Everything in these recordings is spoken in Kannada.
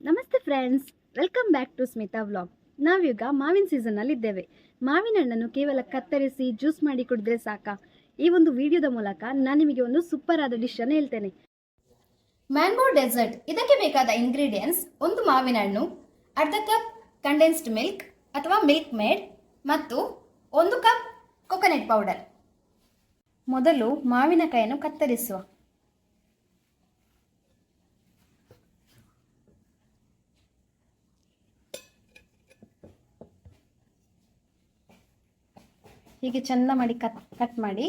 ನಮಸ್ತೆ friends welcome back to Smita vlog ನಾವೀಗ ಮಾವಿನ ಸೀಸನ್ನಲ್ಲಿ ಇದ್ದೇವೆ ಮಾವಿನ ಹಣ್ಣನ್ನು ಕೇವಲ ಕತ್ತರಿಸಿ ಜ್ಯೂಸ್ ಮಾಡಿ ಕುಡಿದ್ರೆ ಸಾಕಾ? ಈ ಒಂದು ವಿಡಿಯೋದ ಮೂಲಕ ನಾನು ನಿಮಗೆ ಒಂದು ಸೂಪರ್ ಆದ ಅನ್ನು ಹೇಳ್ತೇನೆ. ಮ್ಯಾಂಗೋ ಡೆಸರ್ಟ್ ಇದಕ್ಕೆ ಬೇಕಾದ ಇಂಗ್ರೀಡಿಯೆಂಟ್ಸ್ ಒಂದು ಮಾವಿನ ಹಣ್ಣು, ಅರ್ಧ ಕಪ್ ಕಂಡೆನ್ಸ್ಡ್ ಮಿಲ್ಕ್ ಅಥವಾ ಮಿಲ್ಕ್ ಮೇಡ್ ಮತ್ತು ಒಂದು ಕಪ್ ಕೊಕೊನೆಟ್ ಪೌಡರ್ ಮೊದಲು ಮಾವಿನಕಾಯನ್ನು ಕತ್ತರಿಸುವ. ಹೀಗೆ ಚಂದ ಮಾಡಿ ಕಟ್ ಕಟ್ ಮಾಡಿ.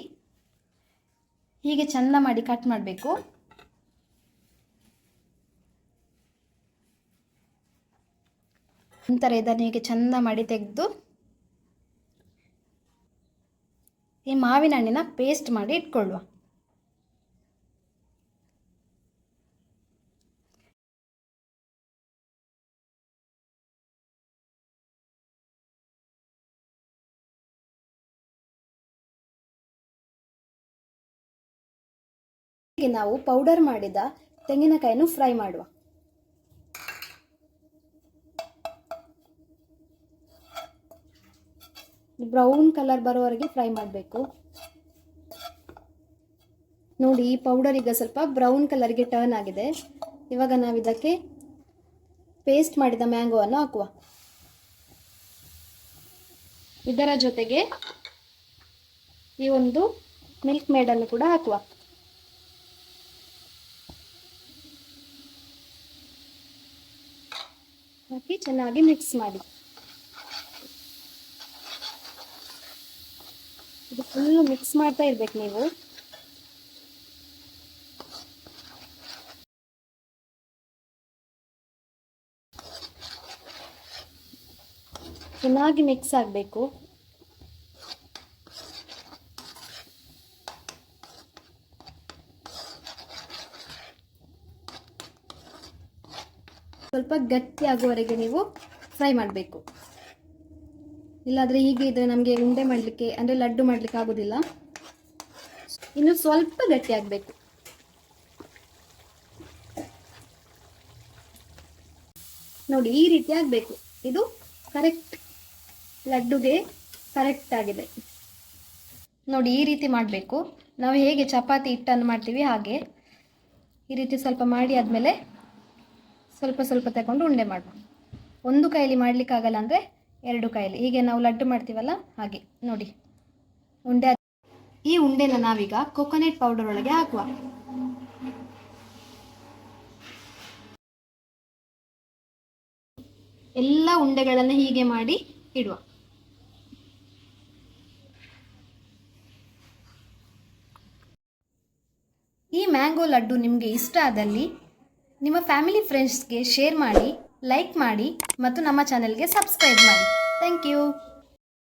ಹೀಗೆ ಚಂದ ಮಾಡಿ ಕಟ್ ಮಾಡಬೇಕು. ನಂತರ ಇದನ್ನು ಹೀಗೆ ಚಂದ ಮಾಡಿ ತೆಗೆದು ಈ ಮಾವಿನ ಹಣ್ಣಿನ ಪೇಸ್ಟ್ ಮಾಡಿ ಇಟ್ಕೊಳ್ಳುವ. ನಾವು ಪೌಡರ್ ಮಾಡಿದ ತೆಂಗಿನಕಾಯನ್ನು ಫ್ರೈ ಮಾಡುವ. ಬ್ರೌನ್ ಕಲರ್ ಬರೋವರೆಗೆ ಫ್ರೈ ಮಾಡಬೇಕು. ನೋಡಿ, ಈ ಪೌಡರ್ ಈಗ ಸ್ವಲ್ಪ ಬ್ರೌನ್ ಕಲರ್ಗೆ ಟರ್ನ್ ಆಗಿದೆ. ಇವಾಗ ನಾವು ಇದಕ್ಕೆ ಪೇಸ್ಟ್ ಮಾಡಿದ ಮ್ಯಾಂಗೋವನ್ನು ಹಾಕುವ. ಇದರ ಜೊತೆಗೆ ಈ ಒಂದು ಮಿಲ್ಕ್ ಮೇಡನ್ನು ಕೂಡ ಹಾಕುವ. ಹಾಕಿ ಚೆನ್ನಾಗಿ ಮಿಕ್ಸ್ ಮಾಡಿ. ಇದು ಫುಲ್ಲು ಮಿಕ್ಸ್ ಮಾಡ್ತಾ ಇರ್ಬೇಕು ನೀವು. ಚೆನ್ನಾಗಿ ಮಿಕ್ಸ್ ಆಗಬೇಕು. ಸ್ವಲ್ಪ ಗಟ್ಟಿ ಆಗುವವರೆಗೆ ನೀವು ಫ್ರೈ ಮಾಡಬೇಕು. ಇಲ್ಲಾದರೆ ಹೀಗೆ ಇದ್ರೆ ನಮಗೆ ಉಂಡೆ ಮಾಡಲಿಕ್ಕೆ, ಅಂದರೆ ಲಡ್ಡು ಮಾಡಲಿಕ್ಕೆ ಆಗೋದಿಲ್ಲ. ಇನ್ನು ಸ್ವಲ್ಪ ಗಟ್ಟಿ ಆಗಬೇಕು. ನೋಡಿ, ಈ ರೀತಿ ಆಗಬೇಕು. ಇದು ಕರೆಕ್ಟ್ ಲಡ್ಡುಗೆ ಕರೆಕ್ಟ್ ಆಗಿದೆ. ನೋಡಿ, ಈ ರೀತಿ ಮಾಡಬೇಕು. ನಾವು ಹೇಗೆ ಚಪಾತಿ ಹಿಟ್ಟನ್ನು ಮಾಡ್ತೀವಿ ಹಾಗೆ. ಈ ರೀತಿ ಸ್ವಲ್ಪ ಮಾಡಿ ಆದಮೇಲೆ ಸ್ವಲ್ಪ ಸ್ವಲ್ಪ ತಗೊಂಡು ಉಂಡೆ ಮಾಡುವ ಒಂದು ಕೈಲಿ ಮಾಡಲಿಕ್ಕಾಗಲ್ಲ ಅಂದರೆ ಎರಡು ಕೈಲಿ. ಹೀಗೆ ನಾವು ಲಡ್ಡು ಮಾಡ್ತೀವಲ್ಲ, ಹಾಗೆ. ನೋಡಿ. ಉಂಡೆ ಈ ಉಂಡೆನ ನಾವೀಗ ಕೊಕೊನೆಟ್ ಪೌಡರ್ ಒಳಗೆ ಹಾಕುವ. ಎಲ್ಲ ಉಂಡೆಗಳನ್ನು ಹೀಗೆ ಮಾಡಿ ಇಡುವ. ಈ ಮ್ಯಾಂಗೋ ಲಡ್ಡು ನಿಮಗೆ ಇಷ್ಟ ಆದಲ್ಲಿ ನಿಮ್ಮ ಫ್ಯಾಮಿಲಿ ಫ್ರೆಂಡ್ಸ್ಗೆ ಶೇರ್ ಮಾಡಿ ಲೈಕ್ ಮಾಡಿ ಮತ್ತು ನಮ್ಮ ಚಾನೆಲ್ಗೆ ಸಬ್ಸ್ಕ್ರೈಬ್ ಮಾಡಿ. Thank you.